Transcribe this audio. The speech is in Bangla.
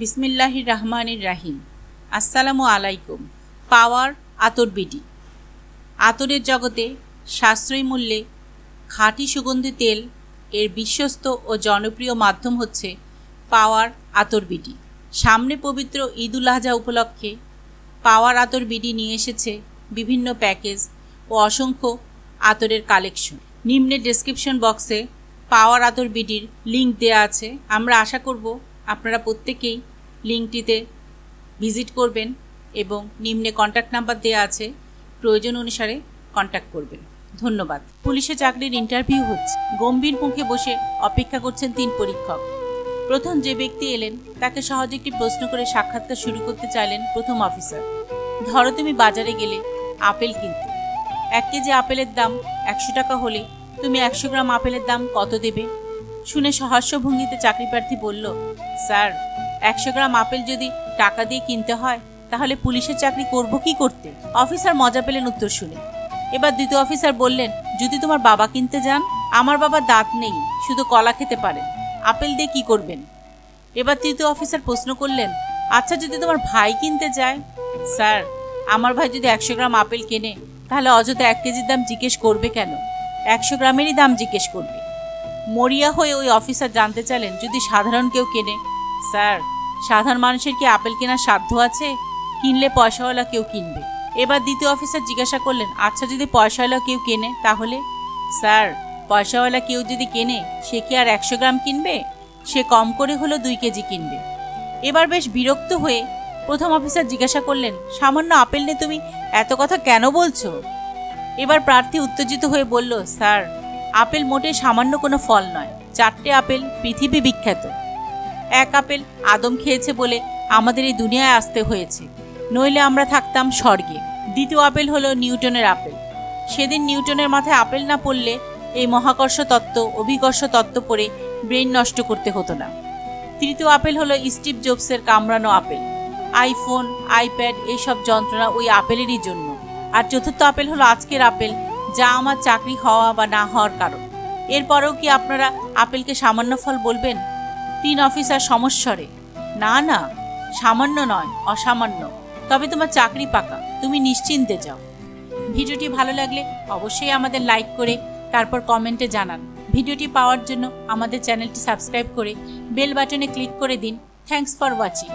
বিসমিল্লাহির রহমানির রাহিম। আসসালামু আলাইকুম পাওয়ার আতর বিডি। আতরের জগতে সাশ্রয়ী মূল্যে খাঁটি সুগন্ধি তেল এর বিশ্বস্ত ও জনপ্রিয় মাধ্যম হচ্ছে পাওয়ার আতর বিডি। সামনে পবিত্র ঈদ উল আজহা উপলক্ষে পাওয়ার আতর বিডি নিয়ে এসেছে বিভিন্ন প্যাকেজ ও অসংখ্য আতরের কালেকশন। নিম্নে ডেসক্রিপশন বক্সে পাওয়ার আতর বিডির লিংক দেওয়া আছে। আমরা আশা করব আপনারা প্রত্যেকেই লিঙ্কটিতে ভিজিট করবেন এবং নিম্নে কন্ট্যাক্ট নাম্বার দেওয়া আছে, প্রয়োজন অনুসারে কন্ট্যাক্ট করবেন। ধন্যবাদ। পুলিশে চাকরির ইন্টারভিউ হচ্ছে। গম্ভীর মুখে বসে অপেক্ষা করছেন তিন পরীক্ষক। প্রথম যে ব্যক্তি এলেন, তাকে সহজে একটি প্রশ্ন করে সাক্ষাৎকার শুরু করতে চাইলেন প্রথম অফিসার ধরো তুমি বাজারে গেলে আপেল কিনতে। এক কেজি আপেলের দাম একশো টাকা হলে তুমি একশো গ্রাম আপেলের দাম কত দেবে? শুনে সহাস্য ভঙ্গিতে চাকরি প্রার্থী বলল, স্যার, একশো গ্রাম আপেল যদি টাকা দিয়ে কিনতে হয়, তাহলে পুলিশের চাকরি করব কি করতে? অফিসার মজা পেলেন উত্তর শুনে। এবার দ্বিতীয় অফিসার বললেন, যদি তোমার বাবা কিনতে যান, আমার বাবার দাঁত নেই, শুধু কলা খেতে পারেন। আপেল দিয়ে কি করবেন? এবার তৃতীয় অফিসার প্রশ্ন করলেন আচ্ছা যদি তোমার ভাই কিনতে যায়? স্যার, আমার ভাই যদি একশো গ্রাম আপেল কেনে, তাহলে অযথা এক কেজির দাম জিজ্ঞেস করবে কেন? একশো গ্রামেরই দাম জিজ্ঞেস করবে। মরিয়া হয়ে ওই অফিসার জানতে চাইলেন যদি সাধারণ কেউ কেনে। স্যার, সাধারণ মানুষের কি আপেল কেনার সাধ্য আছে? কিনলে পয়সাওয়ালা কেউ কিনবে। এবার দ্বিতীয় অফিসার জিজ্ঞাসা করলেন আচ্ছা যদি পয়সাওয়ালা কেউ কেনে, তাহলে? স্যার, পয়সাওয়ালা কেউ যদি কেনে, সে কি আর একশো গ্রাম কিনবে? সে কম করে হলো দুই কেজি কিনবে। এবার বেশ বিরক্ত হয়ে প্রথম অফিসার জিজ্ঞাসা করলেন, সামান্য আপেল নিয়ে তুমি এত কথা কেন বলছো? এবার প্রার্থী উত্তেজিত হয়ে বলল, স্যার আপেল মোটে সামান্য কোনো ফল নয়। চারটে আপেল পৃথিবী বিখ্যাত। এক আপেল আদম খেয়েছে বলে আমাদের এই দুনিয়ায় আসতে হয়েছে। নইলে আমরা থাকতাম স্বর্গে। দ্বিতীয় আপেল হলো নিউটনের আপেল। সেদিন নিউটনের মাথায় আপেল না পড়লে এই মহাকর্ষ তত্ত্ব, অভিকর্ষ তত্ত্ব পড়ে ব্রেন নষ্ট করতে হতো না। তৃতীয় আপেল হলো স্টিভ জবসের কামড়ানো আপেল। আইফোন, আইপ্যাড এইসব যন্ত্রণা ওই আপেলেরই জন্য। আর চতুর্থ আপেল হলো আজকের আপেল যা আমার চাকরি হওয়া বা না হওয়ার কারণ। এরপরেও কি আপনারা আপেলকে সামান্য ফল বলবেন? তিন অফিসার সমস্বরে। না না, সামান্য নয়, অসামান্য। তবে তোমার চাকরি পাকা, তুমি নিশ্চিন্তে যাও। ভিডিওটি ভালো লাগলে অবশ্যই আমাদের লাইক করে, তারপর কমেন্টে জানান। ভিডিওটি পাওয়ার জন্য আমাদের চ্যানেলটি সাবস্ক্রাইব করে, বেল বাটনে ক্লিক করে দিন। Thanks for watching.